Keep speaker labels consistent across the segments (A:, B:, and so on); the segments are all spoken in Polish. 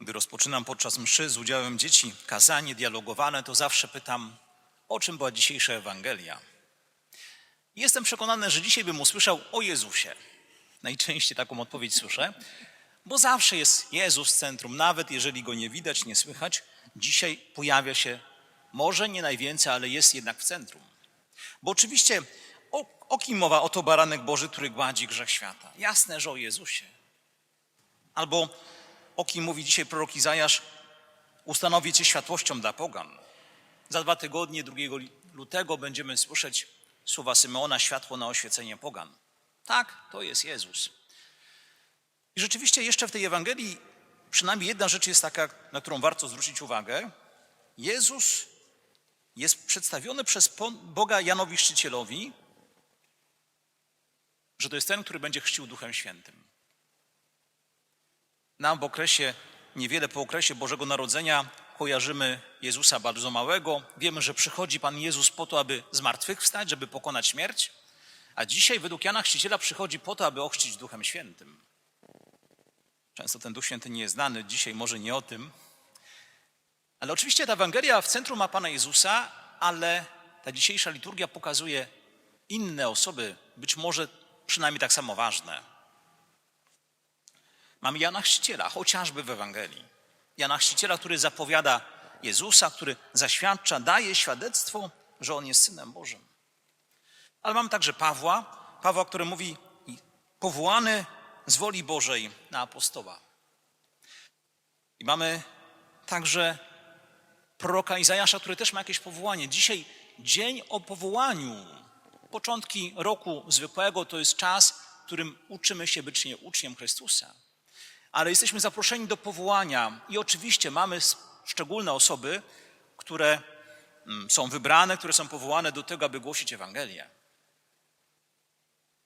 A: Gdy rozpoczynam podczas mszy z udziałem dzieci kazanie dialogowane, to zawsze pytam, o czym była dzisiejsza Ewangelia. Jestem przekonany, że dzisiaj bym usłyszał o Jezusie. Najczęściej taką odpowiedź słyszę, bo zawsze jest Jezus w centrum, nawet jeżeli go nie widać, nie słychać. Dzisiaj pojawia się, może nie najwięcej, ale jest jednak w centrum. Bo oczywiście o, o kim mowa? Oto baranek Boży, który gładzi grzech świata. Jasne, że o Jezusie. Albo o kim mówi dzisiaj prorok Izajasz, ustanowi cię światłością dla pogan. Za dwa tygodnie, 2 lutego, będziemy słyszeć słowa Symeona, światło na oświecenie pogan. Tak, to jest Jezus. I rzeczywiście jeszcze w tej Ewangelii przynajmniej jedna rzecz jest taka, na którą warto zwrócić uwagę. Jezus jest przedstawiony przez Boga Janowi Chrzcicielowi, że to jest ten, który będzie chrzcił Duchem Świętym. Nam w okresie, niewiele po okresie Bożego Narodzenia kojarzymy Jezusa bardzo małego. Wiemy, że przychodzi Pan Jezus po to, aby zmartwychwstać, żeby pokonać śmierć. A dzisiaj według Jana Chrzciciela przychodzi po to, aby ochrzcić Duchem Świętym. Często ten Duch Święty nie jest znany, dzisiaj może nie o tym. Ale oczywiście ta Ewangelia w centrum ma Pana Jezusa, ale ta dzisiejsza liturgia pokazuje inne osoby, być może przynajmniej tak samo ważne. Mamy Jana Chrzciciela, chociażby w Ewangelii. Jana Chrzciciela, który zapowiada Jezusa, który zaświadcza, daje świadectwo, że On jest Synem Bożym. Ale mamy także Pawła, Pawła, który mówi powołany z woli Bożej na apostoła. I mamy także proroka Izajasza, który też ma jakieś powołanie. Dzisiaj dzień o powołaniu. Początki roku zwykłego to jest czas, w którym uczymy się być nie uczniem Chrystusa. Ale jesteśmy zaproszeni do powołania i oczywiście mamy szczególne osoby, które są wybrane, które są powołane do tego, aby głosić Ewangelię.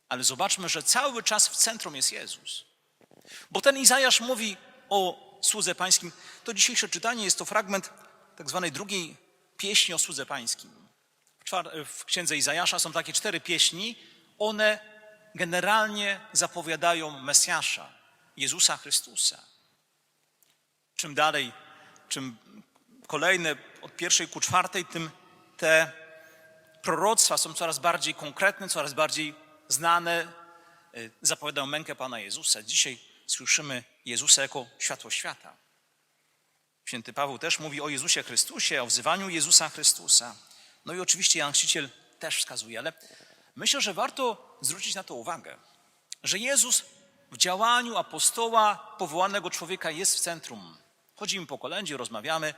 A: Ale zobaczmy, że cały czas w centrum jest Jezus. Bo ten Izajasz mówi o słudze pańskim. To dzisiejsze czytanie jest to fragment tak zwanej drugiej pieśni o słudze pańskim. W księdze Izajasza są takie cztery pieśni. One generalnie zapowiadają Mesjasza, Jezusa Chrystusa. Czym dalej, czym kolejne od pierwszej ku czwartej, tym te proroctwa są coraz bardziej konkretne, coraz bardziej znane, zapowiadają mękę Pana Jezusa. Dzisiaj słyszymy Jezusa jako światło świata. Święty Paweł też mówi o Jezusie Chrystusie, o wzywaniu Jezusa Chrystusa. No i oczywiście Jan Chrzciciel też wskazuje, ale myślę, że warto zwrócić na to uwagę, że Jezus w działaniu apostoła, powołanego człowieka jest w centrum. Chodzimy po kolędzie, rozmawiamy.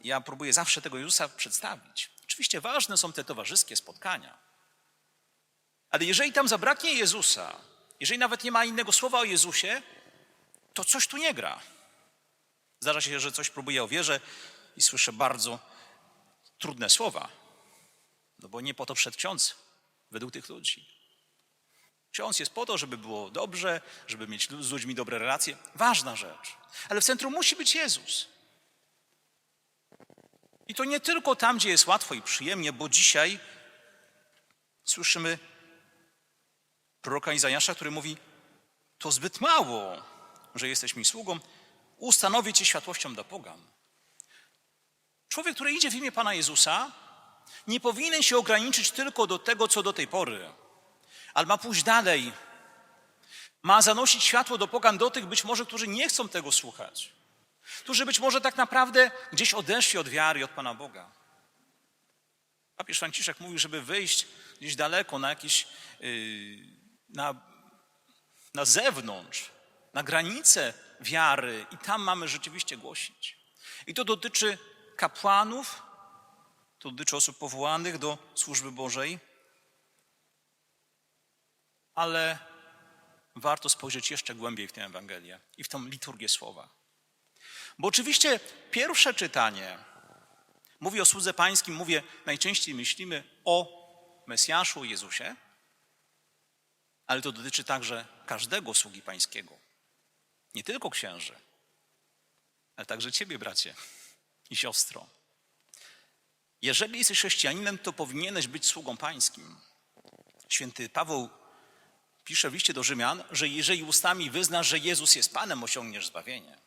A: Ja próbuję zawsze tego Jezusa przedstawić. Oczywiście ważne są te towarzyskie spotkania. Ale jeżeli tam zabraknie Jezusa, jeżeli nawet nie ma innego słowa o Jezusie, to coś tu nie gra. Zdarza się, że coś próbuję o wierze i słyszę bardzo trudne słowa. No bo nie po to przed ksiądz, według tych ludzi. Ksiądz jest po to, żeby było dobrze, żeby mieć z ludźmi dobre relacje. Ważna rzecz. Ale w centrum musi być Jezus. I to nie tylko tam, gdzie jest łatwo i przyjemnie, bo dzisiaj słyszymy proroka Izajasza, który mówi, to zbyt mało, że jesteś mi sługą, ustanowię cię światłością dla pogan. Człowiek, który idzie w imię Pana Jezusa, nie powinien się ograniczyć tylko do tego, co do tej pory, ale ma pójść dalej. Ma zanosić światło do pogan do tych być może, którzy nie chcą tego słuchać, którzy być może tak naprawdę gdzieś odeszli od wiary, od Pana Boga. Papież Franciszek mówił, żeby wyjść gdzieś daleko, na jakieś, yy, na, na zewnątrz, na granicę wiary i tam mamy rzeczywiście głosić. I to dotyczy kapłanów, to dotyczy osób powołanych do służby Bożej, ale warto spojrzeć jeszcze głębiej w tę Ewangelię i w tą liturgię słowa. Bo oczywiście pierwsze czytanie mówi o słudze pańskim, mówię, najczęściej myślimy o Mesjaszu, Jezusie, ale to dotyczy także każdego sługi pańskiego. Nie tylko księży, ale także ciebie, bracie i siostro. Jeżeli jesteś chrześcijaninem, to powinieneś być sługą pańskim. Święty Paweł pisze w liście do Rzymian, że jeżeli ustami wyznasz, że Jezus jest Panem, osiągniesz zbawienie.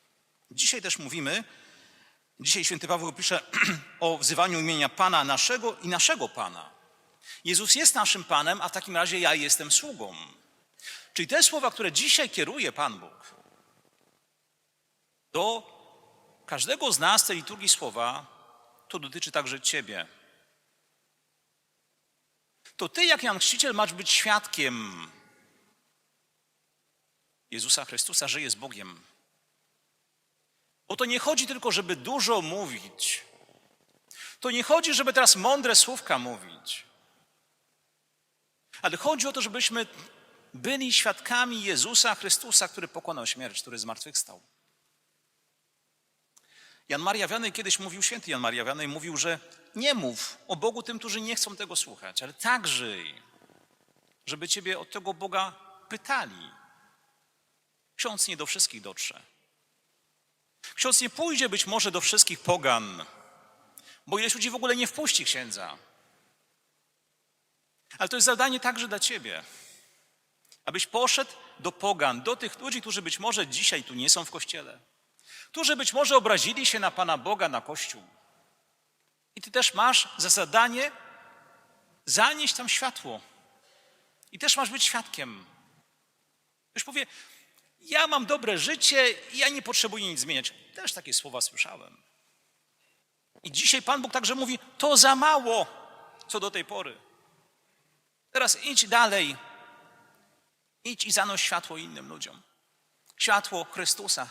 A: Dzisiaj też mówimy, dzisiaj święty Paweł pisze o wzywaniu imienia Pana naszego i naszego Pana. Jezus jest naszym Panem, a w takim razie ja jestem sługą. Czyli te słowa, które dzisiaj kieruje Pan Bóg do każdego z nas tej liturgii słowa, to dotyczy także Ciebie. To Ty, jak Jan Chrzciciel, masz być świadkiem Jezusa Chrystusa, że jest Bogiem. Bo to nie chodzi tylko, żeby dużo mówić. To nie chodzi, żeby teraz mądre słówka mówić. Ale chodzi o to, żebyśmy byli świadkami Jezusa Chrystusa, który pokonał śmierć, który zmartwychwstał. Jan Maria Wianej kiedyś mówił, święty Jan Maria Wianej mówił, że nie mów o Bogu tym, którzy nie chcą tego słuchać, ale tak żyj, żeby Ciebie od tego Boga pytali. Ksiądz nie do wszystkich dotrze. Ksiądz nie pójdzie być może do wszystkich pogan, bo ileś ludzi w ogóle nie wpuści księdza. Ale to jest zadanie także dla Ciebie, abyś poszedł do pogan, do tych ludzi, którzy być może dzisiaj tu nie są w kościele, którzy być może obrazili się na Pana Boga, na Kościół. I Ty też masz za zadanie zanieść tam światło. I też masz być świadkiem. Ktoś powie, ja mam dobre życie i ja nie potrzebuję nic zmieniać. Też takie słowa słyszałem. I dzisiaj Pan Bóg także mówi, to za mało, co do tej pory. Teraz idź dalej. Idź i zanoś światło innym ludziom. Światło Chrystusa.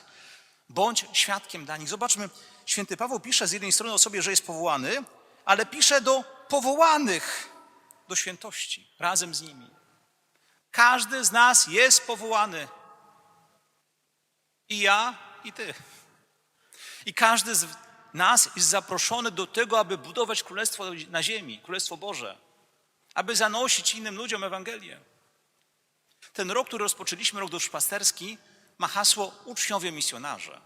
A: Bądź świadkiem dla nich. Zobaczmy, święty Paweł pisze z jednej strony o sobie, że jest powołany, ale pisze do powołanych do świętości razem z nimi. Każdy z nas jest powołany. I ja, i ty. I każdy z nas jest zaproszony do tego, aby budować królestwo na ziemi, królestwo Boże, aby zanosić innym ludziom Ewangelię. Ten rok, który rozpoczęliśmy, rok duszpasterski, ma hasło uczniowie misjonarze.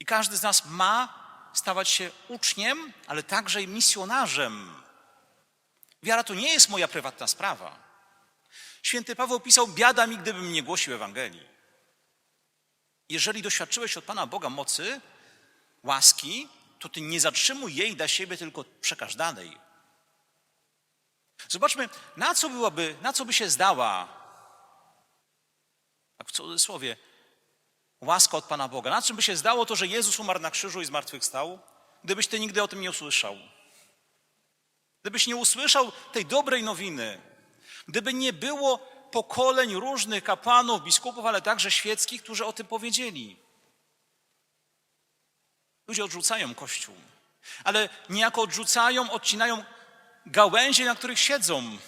A: I każdy z nas ma stawać się uczniem, ale także i misjonarzem. Wiara to nie jest moja prywatna sprawa. Święty Paweł pisał: Biada mi, gdybym nie głosił Ewangelii. Jeżeli doświadczyłeś od Pana Boga mocy, łaski, to ty nie zatrzymuj jej dla siebie, tylko przekaż dalej. Zobaczmy, na co byłaby, na co by się zdała, tak w cudzysłowie, łaska od Pana Boga. Na czym by się zdało to, że Jezus umarł na krzyżu i zmartwychwstał, gdybyś ty nigdy o tym nie usłyszał? Gdybyś nie usłyszał tej dobrej nowiny, gdyby nie było pokoleń różnych kapłanów, biskupów, ale także świeckich, którzy o tym powiedzieli. Ludzie odrzucają Kościół, ale niejako odrzucają, odcinają gałęzie, na których siedzą.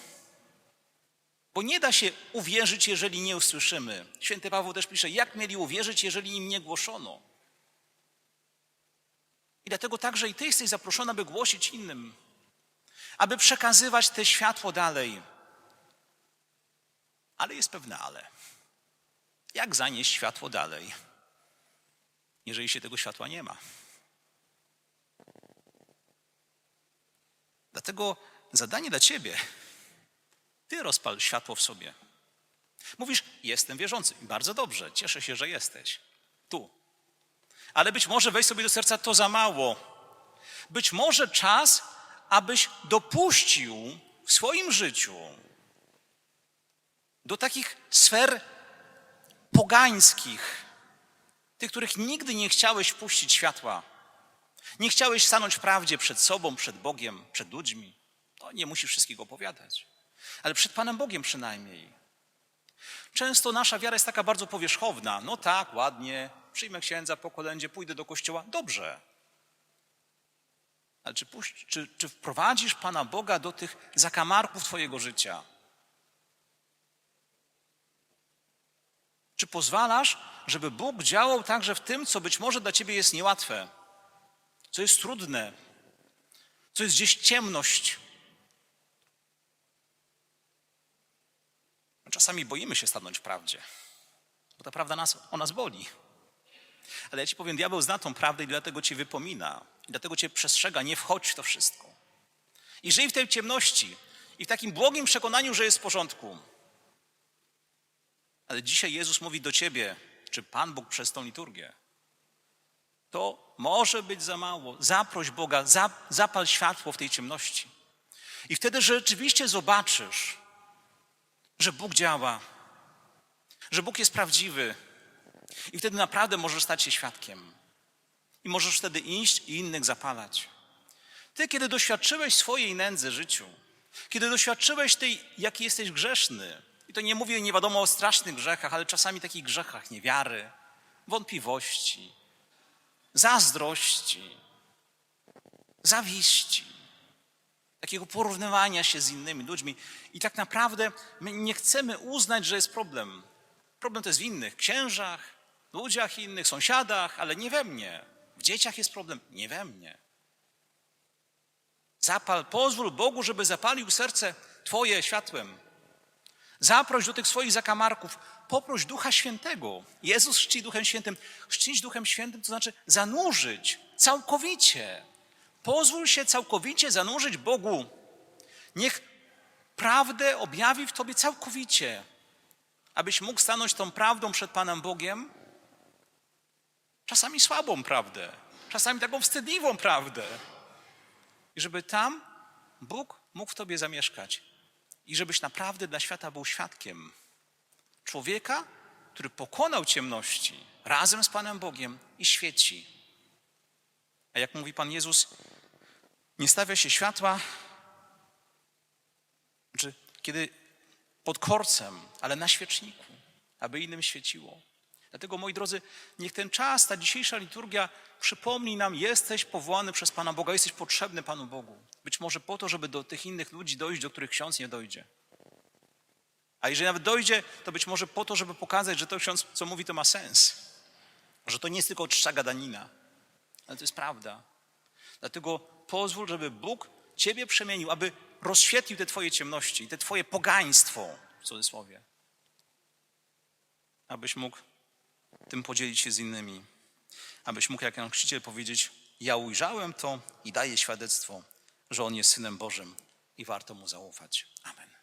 A: Bo nie da się uwierzyć, jeżeli nie usłyszymy. Święty Paweł też pisze, jak mieli uwierzyć, jeżeli im nie głoszono. I dlatego także i Ty jesteś zaproszona, by głosić innym, aby przekazywać te światło dalej. Ale jest pewne ale. Jak zanieść światło dalej, jeżeli się tego światła nie ma? Dlatego zadanie dla ciebie, ty rozpal światło w sobie. Mówisz, jestem wierzący. Bardzo dobrze, cieszę się, że jesteś. Tu. Ale być może weź sobie do serca to za mało. Być może czas, abyś dopuścił w swoim życiu do takich sfer pogańskich, tych, których nigdy nie chciałeś wpuścić światła. Nie chciałeś stanąć w prawdzie przed sobą, przed Bogiem, przed ludźmi. To nie musisz wszystkiego opowiadać, ale przed Panem Bogiem przynajmniej. Często nasza wiara jest taka bardzo powierzchowna. No tak, ładnie, przyjmę księdza po kolędzie, pójdę do kościoła. Dobrze. Ale czy, puść, czy, czy wprowadzisz Pana Boga do tych zakamarków Twojego życia? Czy pozwalasz, żeby Bóg działał także w tym, co być może dla Ciebie jest niełatwe, co jest trudne, co jest gdzieś ciemność? Czasami boimy się stanąć w prawdzie, bo ta prawda nas, o nas boli. Ale ja Ci powiem, diabeł zna tą prawdę i dlatego Cię wypomina. I dlatego Cię przestrzega, nie wchodź w to wszystko. I żyj w tej ciemności i w takim błogim przekonaniu, że jest w porządku. Ale dzisiaj Jezus mówi do ciebie, czy Pan Bóg przez tą liturgię, to może być za mało. Zaproś Boga, za, zapal światło w tej ciemności. I wtedy rzeczywiście zobaczysz, że Bóg działa, że Bóg jest prawdziwy. I wtedy naprawdę możesz stać się świadkiem. I możesz wtedy iść i innych zapalać. Ty, kiedy doświadczyłeś swojej nędzy życiu, kiedy doświadczyłeś tej, jaki jesteś grzeszny, i to nie mówię nie wiadomo o strasznych grzechach, ale czasami takich grzechach niewiary, wątpliwości, zazdrości, zawiści, takiego porównywania się z innymi ludźmi. I tak naprawdę my nie chcemy uznać, że jest problem. Problem to jest w innych księżach, ludziach innych, sąsiadach, ale nie we mnie. W dzieciach jest problem, nie we mnie. Zapal, pozwól Bogu, żeby zapalił serce Twoje światłem. Zaproś do tych swoich zakamarków, poproś Ducha Świętego. Jezus czci Duchem Świętym. Czcić Duchem Świętym to znaczy zanurzyć całkowicie. Pozwól się całkowicie zanurzyć Bogu. Niech prawdę objawi w Tobie całkowicie, abyś mógł stanąć tą prawdą przed Panem Bogiem. Czasami słabą prawdę, czasami taką wstydliwą prawdę. I żeby tam Bóg mógł w Tobie zamieszkać. I żebyś naprawdę dla świata był świadkiem człowieka, który pokonał ciemności razem z Panem Bogiem i świeci. A jak mówi Pan Jezus, nie stawia się światła, czy kiedy pod korcem, ale na świeczniku, aby innym świeciło. Dlatego, moi drodzy, niech ten czas, ta dzisiejsza liturgia przypomni nam, jesteś powołany przez Pana Boga, jesteś potrzebny Panu Bogu. Być może po to, żeby do tych innych ludzi dojść, do których ksiądz nie dojdzie. A jeżeli nawet dojdzie, to być może po to, żeby pokazać, że to ksiądz, co mówi, to ma sens. Że to nie jest tylko czcza gadanina, ale to jest prawda. Dlatego pozwól, żeby Bóg Ciebie przemienił, aby rozświetlił te Twoje ciemności, te Twoje pogaństwo, w cudzysłowie. Abyś mógł tym podzielić się z innymi. Abyś mógł jak Jan Chrzciciel powiedzieć, ja ujrzałem to i daję świadectwo, że On jest Synem Bożym i warto Mu zaufać. Amen.